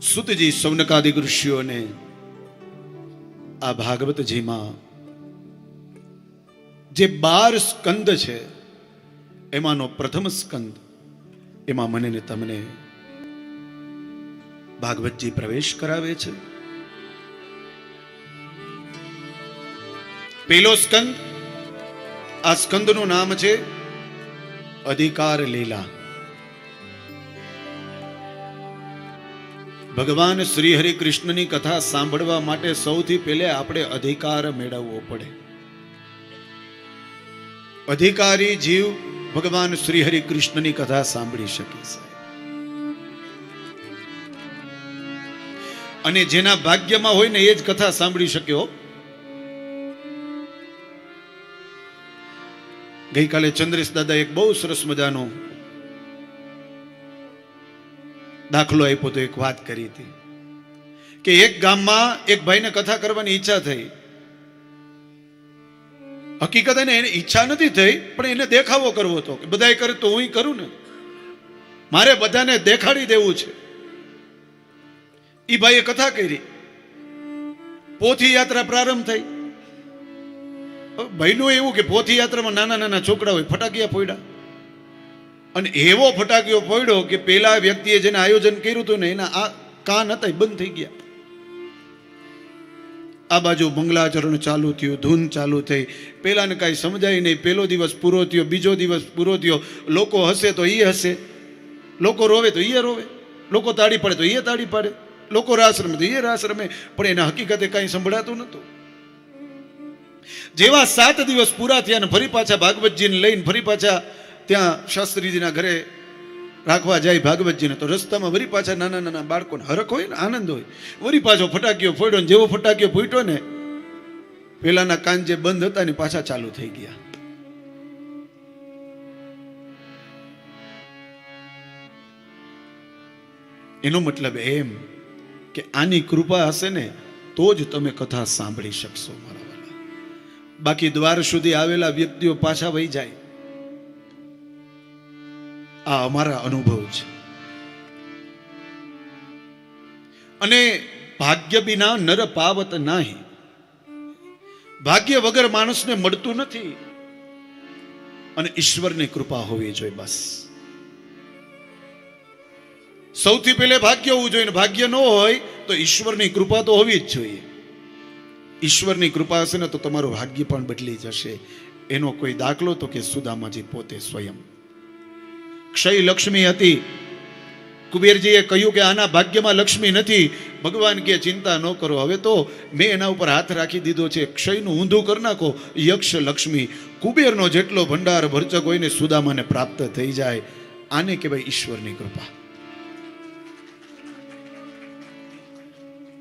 સુતજી સૌનકાદિક ઋષિઓને આ ભાગવતજીમાં જે બાર સ્કંદ છે, એમાંનો પ્રથમ સ્કંદ, એમાં મને ને તમને ભાગવતજી પ્રવેશ કરાવે છે. પેલો સ્કંદ, આ સ્કંદનું નામ છે અધિકાર લીલા. ભગવાન શ્રી હરિ કૃષ્ણની કથા સાંભળવા માટે સૌથી પહેલે આપણે અધિકાર મેળવવો પડે. અધિકારી જીવ ભગવાન શ્રી હરિ કૃષ્ણની કથા સાંભળી શકે છે. અને જેના ભાગ્યમાં હોય ને એ જ કથા સાંભળી શક્યો. ગઈકાલે ચંદ્રેશ દાદા એક બહુ સરસ મજાનો દાખલો આપ્યો તો એક વાત કરી હતી કે એક ગામમાં એક ભાઈને કથા કરવાની ઈચ્છા થઈ. હકીકત એને એની ઈચ્છા નથી થઈ, પણ એને દેખાવો કરવો હતો કે બધાય કરે તો હું કરું ને. મારે બધાને દેખાડી દેવું છે. એ ભાઈએ કથા કરી. પોથી યાત્રા પ્રારંભ થઈ. ભાઈનું એવું કે પોથી યાત્રામાં નાના નાના છોકરા હોય, ફટાકિયા ફોડ્યા. અને એવો ફટાકીઓ પડ્યો કે પેલા વ્યક્તિએ જેને આયોજન કર્યું હતું ને એના આ કાન હતા બંધ થઈ ગયા. આ બાજુ મંગલાચરણ ચાલુ થયું, ધૂન ચાલુ થઈ. પેલાને કાંઈ સમજાય નહીં. પહેલો દિવસ પૂરો થયો, બીજો દિવસ પૂરો થયો. લોકો હસે તો એ હસે. લોકો રોવે તો એ રોવે. લોકો તાળી પાડે તો એ તાળી પાડે. લોકો રાસ રમે તો એ રાસ રમે પણ એના હકીકતે કાંઈ સંભળાતું નહોતું. જેવા સાત દિવસ પૂરા થયા ને ફરી પાછા ભાગવતજીને લઈને ફરી પાછા ત્યાં શાસ્ત્રીજીના ઘરે રાખવા જાય ભાગવતજીને. તો રસ્તામાં વરી પાછા નાના નાના બાળકોને હરખ હોય ને આનંદ હોય. વરી પાછો ફટાકીઓ ફોડ્યો ને જેવો ફટાકીઓ ફૂટ્યો ને પેલાના કાન જે બંધ હતા ને પાછા ચાલુ થઈ ગયા. એનો મતલબ એમ કે આની કૃપા હશે ને તો જ તમે કથા સાંભળી શકશો મારા બાકી દ્વાર સુધી આવેલા વ્યક્તિઓ પાછા વહી જાય. આ અમારા અનુભવ છે. અને ભાગ્ય વિના નર પાવત નાહી. ભાગ્ય વગર માણસને મળતું નથી. અને ઈશ્વરની કૃપા હોવી જોઈએ બસ. સૌથી પહેલે ભાગ્ય હોવું જોઈએ. ભાગ્ય ન હોય તો ઈશ્વરની કૃપા તો હોવી જ જોઈએ. ઈશ્વરની કૃપા હશે ને તો તમારું ભાગ્ય પણ બદલી જશે. એનો કોઈ દાખલો તો કે સુદામાજી પોતે સ્વયં. ક્ષય લક્ષ્મી હતી. કુબેરજીએ કહ્યું કે આના ભાગ્યમાં લક્ષ્મી નથી. ભગવાન કે ચિંતા ન કરો. હવે તો મેં એના ઉપર હાથ રાખી દીધો છે. ક્ષયનું ઊંધું કરી નાખો. યક્ષ લક્ષ્મી. કુબેરનો જેટલો ભંડાર ભરચક હોય ને સુદામાને પ્રાપ્ત થઈ જાય. આને કહેવાય ઈશ્વરની કૃપા.